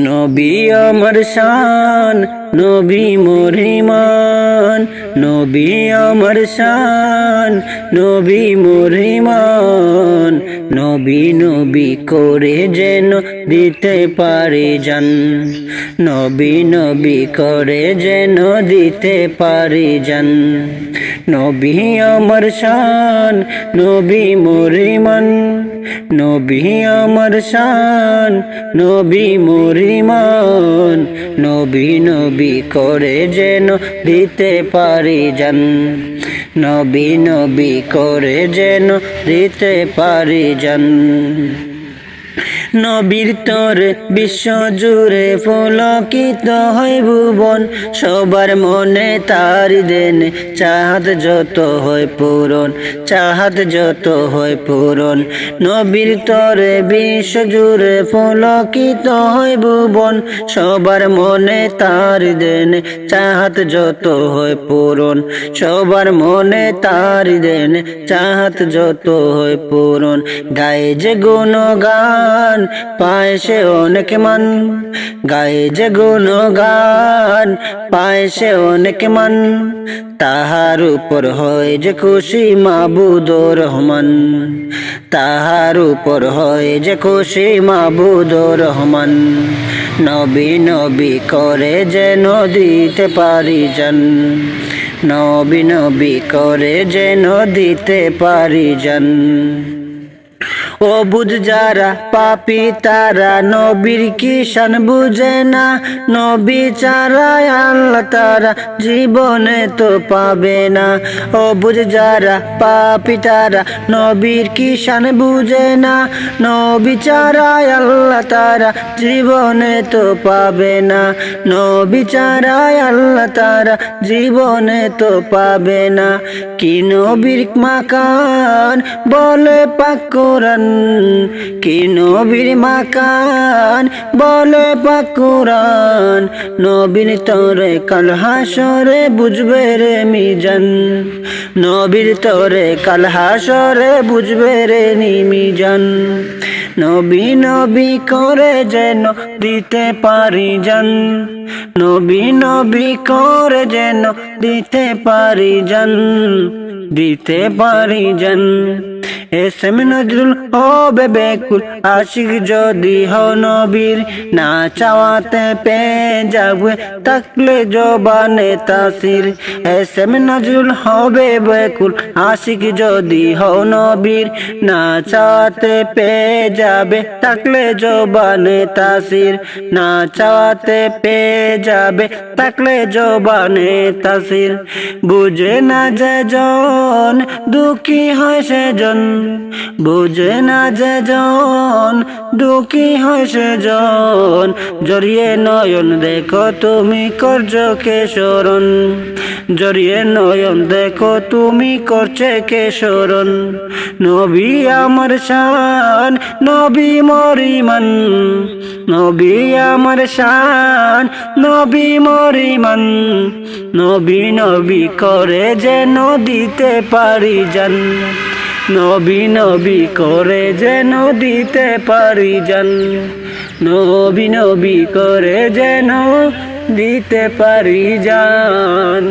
নবী আমার শান, নবী মরিমান নবী আমার শান, নবী মরিমান নবী নবী করে যেন দিতে পারে জান নবী নবী করে যেন দিতে পারে জান নবী আমার শান, নবী মরিমান নবী আমার শান, নবী মরিমান নবী নবী করে যেন দিতে পারি জান। নবী নবী করে যেন দিতে পারি জান। নবীর তোর বিশ্ব জুড়ে ফুলকিত হয় ভুবন। সবার মনে তার দেন চাহাত যত হয় পূরণ চাহাত যত হয় পূরণ। নবীর তরে বিশ্ব জুড়ে ফুলকিত হয় ভুবন, সবার মনে তার দেন চাহাত যত হয় পূরণ। সবার মনে তার দেন চাহাত যত হয় পূরণ। গায়ে যে গুণ গান পায় সে অনেক মান। গায়ে যে গুণ গান পায় সে অনেক মান। তাহার উপর হয় যে খুশি মাবুদ রহমান। তাহার উপর হয় যে খুশি মাবুদ রহমান। নবী নবী করে যেন দিতে পারি জান নবী নবী করে যেন দিতে পারি জান বুঝ যারা পাপি, তারা নবীর কিষান বুঝে না। নবী চারায় আল্লাহ তারা জীবনে তো পাবে না। ও বুঝ যারা পাপি, তারা নবীর কিষান বুঝে না। নবী চারায় আল্লাহ তারা জীবনে তো পাবে না। নবী চারায় আল্লাহ তারা জীবনে তো পাবে না। কি নবীর মাকান বলে পাক কি নবীর মাকান? বলে পাক কোরআন। নবীর তরে কাল হাসরে বুঝবে রে মিজান। নবীর তরে কাল হাসরে বুঝবে রে নিমিজান নবী নবী করে যেন দিতে পারি জান। নবী নবী করে যেন দিতে পারি জান। দিতে পারি জান এসএম নজরুল হবে বেকুল আশিক যদি হো নবীর, না চাওয়াতে পে যাবে থাকলে জবানে তাসির। এসএম নজরুল হবে বেকুল আশিক যদি হো নবীর, না চাওয়াতে পে যাবে থাকলে জবানে তাসির। না চাওয়াতে পে যাবে থাকলে জবানে তাসির। বুঝে না যে জন দুঃখী হয় সেজন বুঝে না যে জন দুঃখী হয় সেজন জড়িয়ে নয়ন দেখো তুমি করছ কে শরণ জড়িয়ে নয়ন দেখো তুমি করছে কে শরণ নবী আমার শান, নবী মরিমান নবী আমার শান, নবী মরিমান নবী নবী করে যেন দিতে পারি জান। নবী নবী করে যেন দিতে পারি জান। নবী নবী করে যেন দিতে পারি জান।